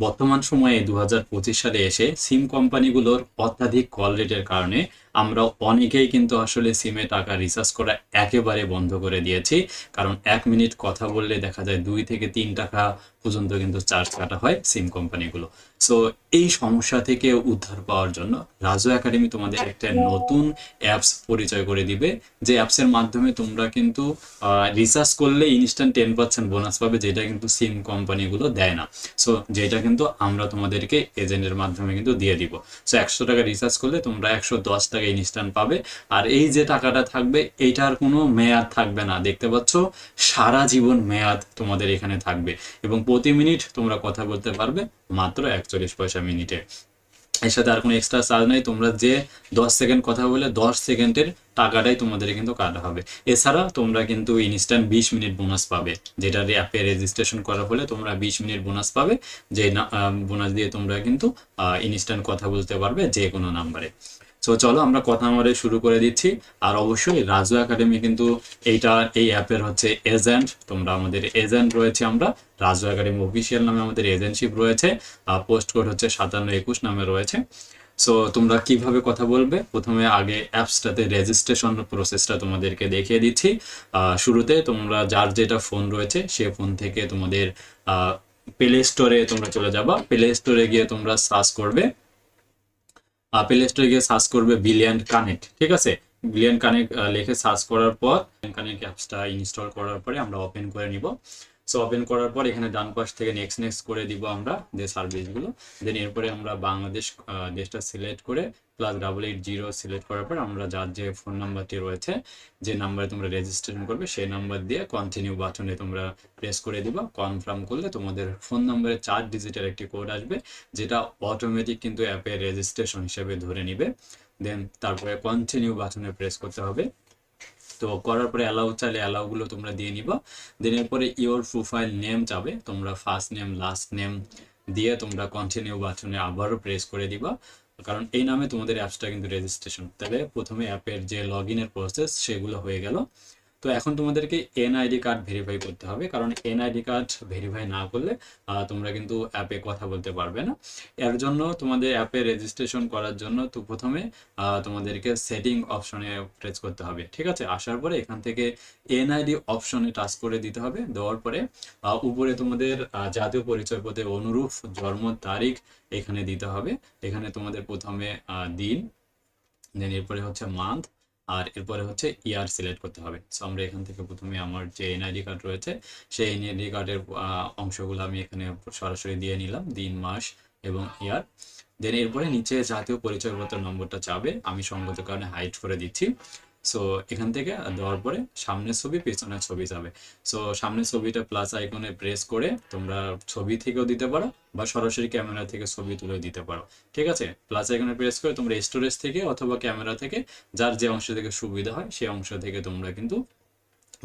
বর্তমান সময়ে দু হাজার পঁচিশ সালে এসে সিম কোম্পানিগুলোর অত্যাধিক কল রেটের কারণে আমরা অনেকেই কিন্তু আসলে সিমে টাকা রিচার্জ করা একেবারে বন্ধ করে দিয়েছি। কারণ এক মিনিট কথা বললে দেখা যায় দুই থেকে তিন টাকা পর্যন্ত কিন্তু চার্জ কাটা হয় সিম কোম্পানিগুলো সো এই সমস্যা থেকে উদ্ধার পাওয়ার জন্য রাজু একাডেমি তোমাদের একটা নতুন অ্যাপস পরিচয় করে দিবে। যে অ্যাপসের মাধ্যমে তোমরা কিন্তু রিচার্জ করলে ইনস্ট্যান্ট টেন পার্সেন্ট বোনাস পাবে, যেটা কিন্তু সিম কোম্পানিগুলো দেয় না। সো যেটা কিন্তু আমরা তোমাদেরকে এজেন্টের মাধ্যমে কিন্তু দিয়ে দিব। সো একশো টাকা রিচার্জ করলে তোমরা একশো দশ টাকা ইনস্ট্যান্ট পাবে। আর এই যে টাকাটা থাকবে এইটার কোনো মেয়াদ থাকবে না। দেখতে পাচ্ছ, সারা জীবন মেয়াদ তোমাদের এখানে থাকবে। এবং প্রতি মিনিট তোমরা কথা বলতে পারবে মাত্র একচল্লিশ পয়সা মিনিটে এর সাথে আর কোনো এক্সট্রা চার্জ নাই, তোমরা যে দশ সেকেন্ড কথা বলে দশ সেকেন্ডের টাকাটাই তোমাদের কিন্তু কাটা হবে। এছাড়া তোমরা কিন্তু ইনস্ট্যান্ট বিশ মিনিট বোনাস পাবে, যেটা অ্যাপে রেজিস্ট্রেশন করার ফলে তোমরা বিশ মিনিট বোনাস পাবে। যে বোনাস দিয়ে তোমরা কিন্তু ইনস্ট্যান্ট কথা বলতে পারবে যে কোনো নাম্বারে সো চলো আমরা কথা আমারে শুরু করে দিচ্ছি। আর অবশ্যই রাজু একাডেমি কিন্তু এইটা, এই অ্যাপের হচ্ছে এজেন্ট। তোমরা আমাদের এজেন্ট রয়েছে আমরা। রাজু একাডেমি অফিসিয়াল নামে আমাদের এজেন্টশিপ রয়েছে। পোস্ট কোড হচ্ছে সাতান্ন একুশ নামে রয়েছে। সো তোমরা কীভাবে কথা বলবে? প্রথমে আগে অ্যাপসটাতে রেজিস্ট্রেশন প্রসেসটা তোমাদেরকে দেখিয়ে দিচ্ছি। শুরুতে তোমরা যার যেটা ফোন রয়েছে, সে ফোন থেকে তোমাদের প্লে স্টোরে তোমরা চলে যাবা। প্লে স্টোরে গিয়ে তোমরা সার্চ করবে। প্লে স্টোরে গিয়ে সার্চ করবে ব্রিলিয়ান্ট কানেক্ট ঠিক আছে? ব্রিলিয়ান্ট কানেক্ট লিখে সার্চ করার পর কানেক্ট অ্যাপসটা ইনস্টল করার পরে আমরা ওপেন করে নিব। সো ওপেন করার পর এখানে ডান পাশ থেকে নেক্সট নেক্সট করে দিব আমরা যে সার্ভিসগুলো দেন এরপরে আমরা বাংলাদেশ দেশটা সিলেক্ট করে plus double eight zero select করার পর আমরা যার যে ফোন নাম্বারটি রয়েছে, যে নাম্বারে তোমরা রেজিস্ট্রেশন করবে, সেই নাম্বার দিয়ে কন্টিনিউ বাটনে তোমরা প্রেস করে দিবা। কনফার্ম করলে তোমাদের ফোন নাম্বারে চার ডিজিটের একটি কোড আসবে, যেটা অটোমেটিক কিন্তু অ্যাপে রেজিস্ট্রেশন হিসেবে ধরে নিবে। দেন তারপরে কন্টিনিউ বাটনে প্রেস করতে হবে। তো করার পরে অ্যালাউ চাইলে অ্যালাউগুলো তোমরা দিয়ে নিবা। দেন পরে ইওর প্রোফাইল নেম চাবে তোমরা ফার্স্ট নেম লাস্ট নেম দিয়ে তোমরা কন্টিনিউ বাটনে আবারও প্রেস করে দিবা। কারণ এই নামে তোমাদের অ্যাপসটা কিন্তু রেজিস্ট্রেশন তাহলে প্রথমে অ্যাপের যে লগ ইনের প্রসেস সেগুলো হয়ে গেল। তো এখন তোমাদেরকে এনআইডি কার্ড ভেরিফাই করতে হবে, কারণ এনআইডি কার্ড ভেরিফাই না করলে তোমরা কিন্তু অ্যাপে কথা বলতে পারবে না। এর জন্য তোমাদের অ্যাপে রেজিস্ট্রেশন করার জন্য তো প্রথমে তোমাদেরকে সেটিং অপশনে প্রেস করতে হবে, ঠিক আছে? আসার পরে এখান থেকে এনআইডি অপশনে টাচ করে দিতে হবে, দেওয়ার পরে উপরে তোমাদের জাতীয় পরিচয়পত্রে অনুরূপ জন্ম তারিখ এখানে দিতে হবে। এখানে তোমাদের প্রথমে দিন, দেন এরপরে হচ্ছে মান্থ আর এরপরে হচ্ছে ইয়ার সিলেক্ট করতে হবে। সো আমরা এখান থেকে প্রথমে আমার যে এনআইডি কার্ড রয়েছে, সেই এনআইডি কার্ডের অংশগুলো আমি এখানে সরাসরি দিয়ে নিলাম, দিন, মাস এবং ইয়ার। দেন এরপরে নিচে জাতীয় পরিচয়পত্র নম্বরটা চাবে আমি সঙ্গত কারণে হাইট করে দিচ্ছি। সো এখান থেকে দেওয়ার পরে সামনের ছবি, পেছনের ছবি যাবে। সো সামনের ছবিটা প্লাস আইকনে প্রেস করে তোমরা ছবি থেকেও দিতে পারো বা সরাসরি ক্যামেরা থেকে ছবি তুলে দিতে পারো। ঠিক আছে? প্লাস আইকনে প্রেস করে তোমরা স্টোরেজ থেকে অথবা ক্যামেরা থেকে যার যে অংশ থেকে সুবিধা হয় সেই অংশ থেকে তোমরা কিন্তু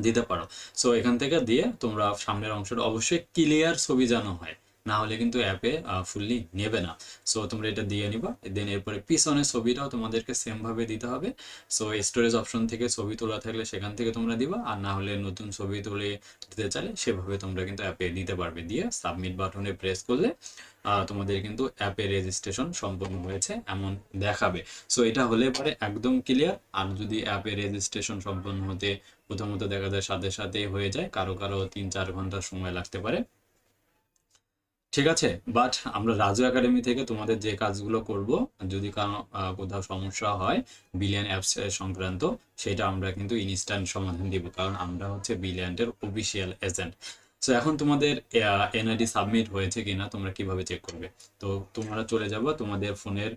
দিতে পারো। সো এখান থেকে দিয়ে তোমরা সামনের অংশটা অবশ্যই ক্লিয়ার ছবি যেন হয়। না হলে কিন্তু অ্যাপে ফুললি নেবে না। সো তোমরা এটা দিয়ে নিবা। দেন এরপরে পিছনের ছবিটাও তোমাদেরকে সেম ভাবে দিতে হবে। সো স্টোরেজ অপশন থেকে ছবি তোলা থাকলে সেখান থেকে তোমরা দিবা। আর না হলে নতুন ছবি তুলে দিতে চাইলে সেভাবে তোমরা কিন্তু অ্যাপে দিতে পারবে। দিয়ে সাবমিট বাটনে প্রেস করলে তোমাদের কিন্তু অ্যাপে রেজিস্ট্রেশন সম্পন্ন হয়েছে, এমন দেখাবে। সো এটা হলে পরে একদম ক্লিয়ার আর যদি অ্যাপে রেজিস্ট্রেশন সম্পন্ন হতে প্রথমত দেখা যায় সাথে সাথে হয়ে যায়। কারও কারও তিন চার ঘণ্টা সময় লাগতে পারে। ঠিক আছে বাট আমরা রাজু একাডেমি থেকে তোমাদের যে কাজগুলো করব, যদি কোথাও সমস্যা হয় বিলিয়ন অ্যাপস সংক্রান্ত, সেটা আমরা কিন্তু ইনস্ট্যান্ট সমাধান দিব, কারণ আমরা হচ্ছে বিলিয়নের অফিসিয়াল এজেন্ট সো এখন তোমাদের এনআইডি সাবমিট হয়েছে কিনা তোমরা কীভাবে চেক করবে? তো তোমরা চলে যাব তোমাদের ফোনের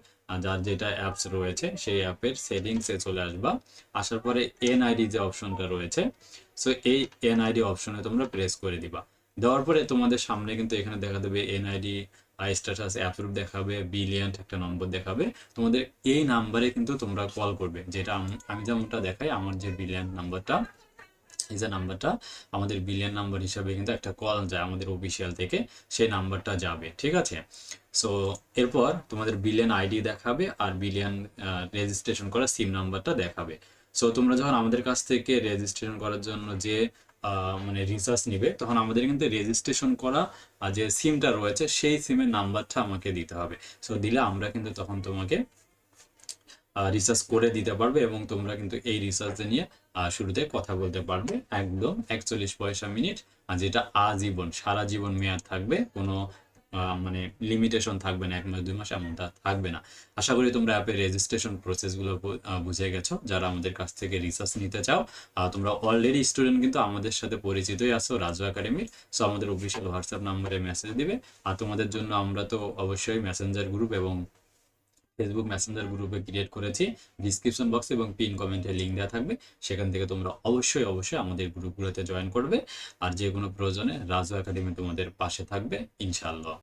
যার যেটা অ্যাপস রয়েছে, সেই অ্যাপের সেটিংসে চলে আসবা। আসার পরে এনআইডি যে অপশনটা রয়েছে সো এই এনআইডি অপশনে তোমরা প্রেস করে দিবা। দেওয়ার পরে তোমাদের সামনে কিন্তু এখানে দেখা দেবে এনআইডি আই স্ট্যাটাস অ্যাপ্রুভ দেখাবে বিলিয়ন্ট একটা নম্বর দেখাবে। তোমাদের এই নাম্বারে কিন্তু তোমরা কল করবে। যেটা আমি যেমনটা দেখাই, আমার যে বিলিয়ন নাম্বারটা এই যে নাম্বারটা আমাদের বিলিয়ন নাম্বার হিসাবে কিন্তু একটা কল যায় আমাদের অফিসিয়াল থেকে, সেই নাম্বারটা যাবে, ঠিক আছে? সো এরপর তোমাদের বিলিয়ন আইডি দেখাবে আর বিলিয়ন রেজিস্ট্রেশন করা সিম নাম্বারটা দেখাবে। সো তোমরা যখন আমাদের কাছ থেকে রেজিস্ট্রেশন করার জন্য যে মানে রিচার্জ নিবে, তখন আমাদের কিন্তু রেজিস্ট্রেশন করা যে সিমটা রয়েছে, সেই সিমের নাম্বারটা আমাকে দিতে হবে। সো দিলে আমরা কিন্তু তখন তোমাকে রিসার্চ করে দিতে পারবে এবং তোমরা কিন্তু এই রিসার্চ নিয়ে শুরুতে কথা বলতে পারবে। একদম একচল্লিশ পয়সা মিনিট যেটা আজীবন, সারা জীবন মেয়াদ থাকবে, কোনো মানে লিমিটেশন থাকবে না, এক মাস, দুই মাস এমনটা থাকবে না। আশা করি তোমরা অ্যাপের রেজিস্ট্রেশন প্রসেসগুলো বুঝে গেছো। যারা আমাদের কাছ থেকে রিসার্চ নিতে চাও তোমরা অলরেডি স্টুডেন্ট কিন্তু আমাদের সাথে পরিচিতই আছো, রাজু একাডেমির সো আমাদের অফিসিয়াল হোয়াটসঅ্যাপ নাম্বারে মেসেজ দিবে। আর তোমাদের জন্য আমরা তো অবশ্যই মেসেঞ্জার গ্রুপ এবং ফেসবুক মেসেঞ্জার গ্রুপে ক্রিয়েট করেছি। ডিসক্রিপশন বক্স এবং পিন কমেন্টে লিঙ্ক দেওয়া থাকবে। সেখান থেকে তোমরা অবশ্যই অবশ্যই আমাদের গ্রুপগুলোতে জয়েন করবে। আর যে কোনো প্রয়োজনে রাজু একাডেমি তোমাদের পাশে থাকবে, ইনশাআল্লাহ।